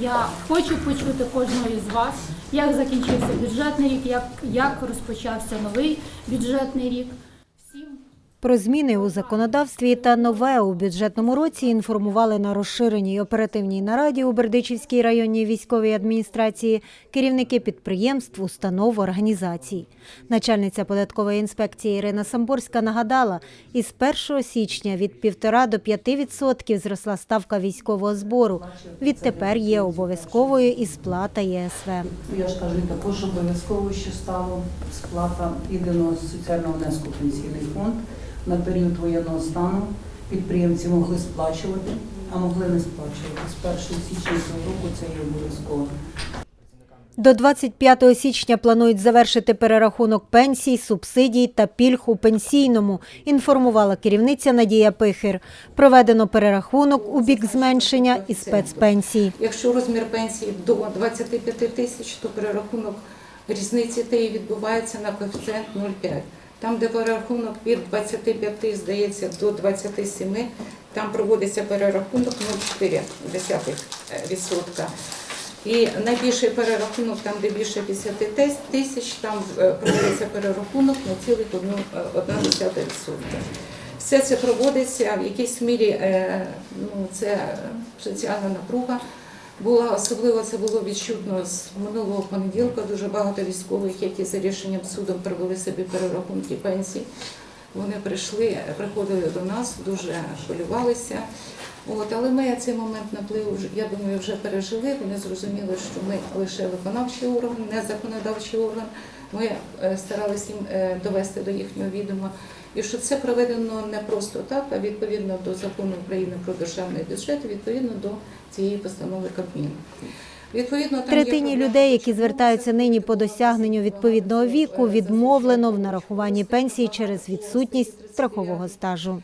Я хочу почути кожного із вас, як закінчився бюджетний рік, як, як розпочався новий бюджетний рік. Про зміни у законодавстві та нове у бюджетному році інформували на розширеній оперативній нараді у Бердичівській районній військовій адміністрації керівники підприємств, установ, організацій. Начальниця податкової інспекції Ірина Самборська нагадала, із 1 січня від 1,5 до 5% зросла ставка військового збору. Відтепер є обов'язковою і сплата ЄСВ. Я ж кажу, також обов'язково, що стало сплата єдиного соціального внеску пенсійний фонд на період воєнного стану. Підприємці могли сплачувати, а могли не сплачувати. З 1 січня цього року це є обов'язково. До 25 січня планують завершити перерахунок пенсій, субсидій та пільг у пенсійному, інформувала керівниця Надія Пихир. Проведено перерахунок у бік зменшення і спецпенсій. Якщо розмір пенсії до 25 тисяч, то перерахунок різниці тієї відбувається на коефіцієнт 0,5. Там, де перерахунок від 25, здається, до 27, там проводиться перерахунок 0,4%. І найбільший перерахунок, там, де більше 50 тисяч, там е, проводиться перерахунок на цілих одну- е, 1,1%. Все це проводиться в якійсь мірі, е, ну, це соціальна напруга була, особливо це було відчутно з минулого понеділка. Дуже багато військових, які за рішенням суду провели собі перерахунки пенсій. Вони прийшли, приходили до нас, дуже хвилювалися. От, але ми цей момент напливу, я думаю, вже пережили. Вони зрозуміли, що ми лише виконавчий орган, не законодавчий орган. Ми е, старалися їм е, довести до їхнього відома. І що це проведено не просто так, а відповідно до закону України про державний бюджет, відповідно до цієї постанови Кабміну. Відповідно, там Третині проблема, людей, які звертаються нині по досягненню відповідного віку, е, відмовлено в нарахуванні пенсії через відсутність страхового стажу.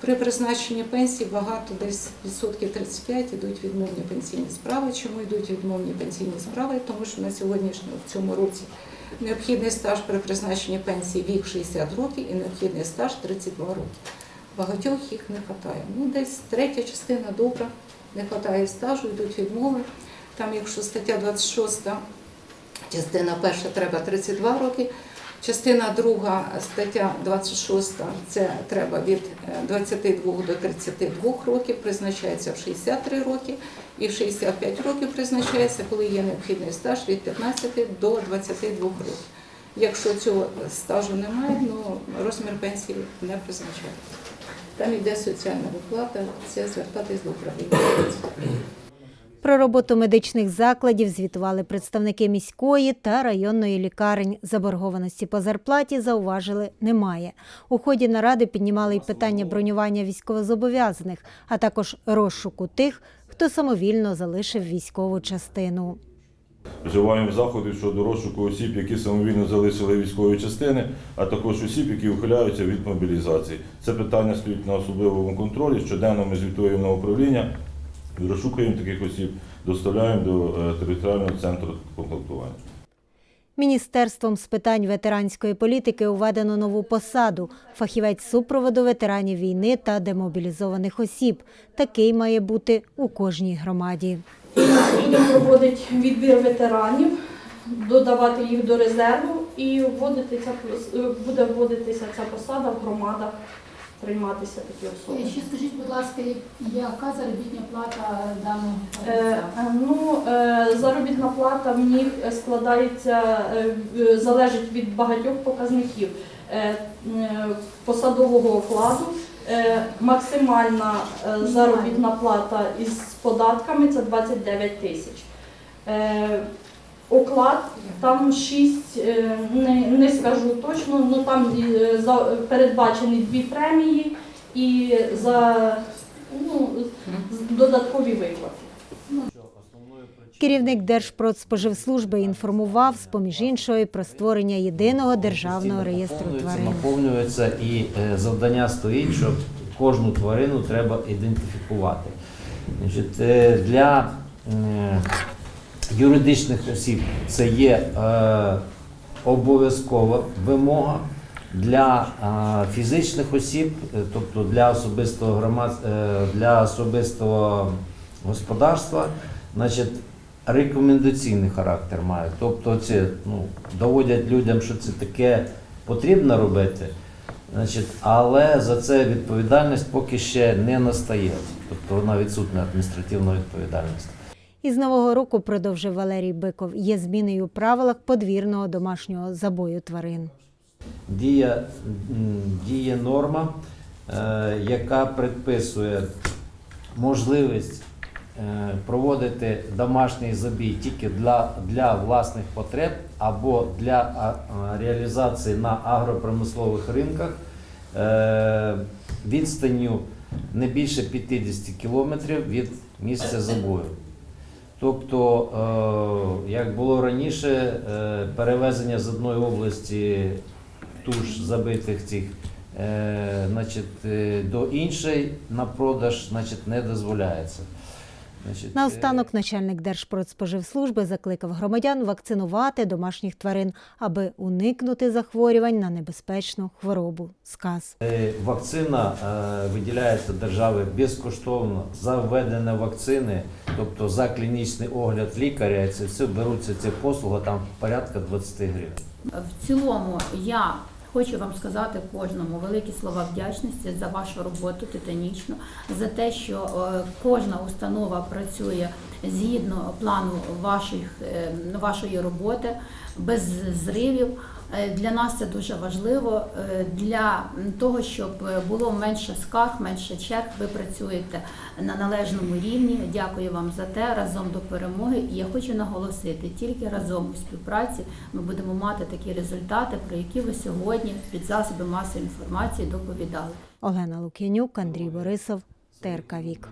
При призначенні пенсії багато десь відсотків 35 йдуть відмовні пенсійні справи. Чому йдуть відмовні пенсійні справи? Тому що на сьогоднішньому в цьому році необхідний стаж при призначенні пенсії вік 60 років і необхідний стаж 32 роки. Багатьох їх не вистачає. Ну, десь третя частина добра, не вистачає стажу, йдуть відмови. Там, якщо стаття 26, частина перша треба 32 роки, Частина друга, стаття 26, це треба від е, 22 до 32 років, призначається в 63 роки, і в 65 років призначається, коли є необхідний стаж від 15 до 22 років. Якщо цього стажу немає, ну розмір пенсії не призначається. Там йде соціальна виплата, це звертатись до управління. Про роботу медичних закладів звітували представники міської та районної лікарень. Заборгованості по зарплаті зауважили немає. У ході наради піднімали й питання бронювання військовозобов'язаних, а також розшуку тих, хто самовільно залишив військову частину. Вживаємо заходи щодо розшуку осіб, які самовільно залишили військові частини, а також осіб, які ухиляються від мобілізації. Це питання стоїть на особливому контролі. Щоденно ми звітуємо на управління, розшукуємо таких осіб, доставляємо до е, територіального центру комплектування. Міністерством з питань ветеранської політики уведено нову посаду фахівець супроводу ветеранів війни та демобілізованих осіб. Такий має бути у кожній громаді. Будемо проводити відбір ветеранів, додавати їх до резерву і вводити ця е, буде вводитися ця посада в громадах, прийматися такі особи. ще скажіть, будь ласка, яка заробітня плата даного Е, е, ну, е, заробітна плата в них складається, е, залежить від багатьох показників Е, е, посадового окладу. Е, Максимальна е, заробітна плата із податками це 29 тисяч. Е, Оклад там 6, е, не, не скажу точно, але там е, за, передбачені дві премії і за ну, додаткові виплати. Керівник Держпродспоживслужби інформував, з поміж іншого, і про створення єдиного державного реєстру тварин. наповнюється і е, завдання стоїть, що кожну тварину треба ідентифікувати. Значить, для юридичних осіб це є е, обов'язкова вимога. Для е, фізичних осіб, е, тобто для особистого громад, е, для особистого господарства, значить, рекомендаційний характер мають. Тобто це ну, доводять людям, що це таке потрібно робити, значить, але за це відповідальність поки ще не настає. Тобто вона відсутня адміністративна відповідальність. Із нового року, продовжив Валерій Биков, є зміни у правилах подвірного домашнього забою тварин. діє, діє норма, е, яка предписує можливість е, проводити домашній забій тільки для, для власних потреб або для реалізації на агропромислових ринках е, відстанню не більше 50 кілометрів від місця забою. Тобто, е, як було раніше, е, перевезення з одної області туш забитих цих е, значить, до іншої на продаж значить, не дозволяється. Значить, Наостанок начальник Держпродспоживслужби закликав громадян вакцинувати домашніх тварин, аби уникнути захворювань на небезпечну хворобу сказ. Е, Вакцина е, виділяється держави безкоштовно за введення вакцини, тобто за клінічний огляд лікаря, це все беруться ці послуги, там порядка 20 гривень. В цілому я хочу вам сказати кожному великі слова вдячності за вашу роботу титанічну, за те, що е, кожна установа працює згідно плану ваших, е, вашої роботи, без зривів. Е, Для нас це дуже важливо. Е, Для того, щоб було менше скарг, менше черг, ви працюєте на належному рівні. Дякую вам за те. Разом до перемоги. І я хочу наголосити, тільки разом у співпраці ми будемо мати такі результати, про які ви сьогодні від засобів масової інформації доповідали. Олена Лук'янюк, Андрій Борисов, ТРК Вік.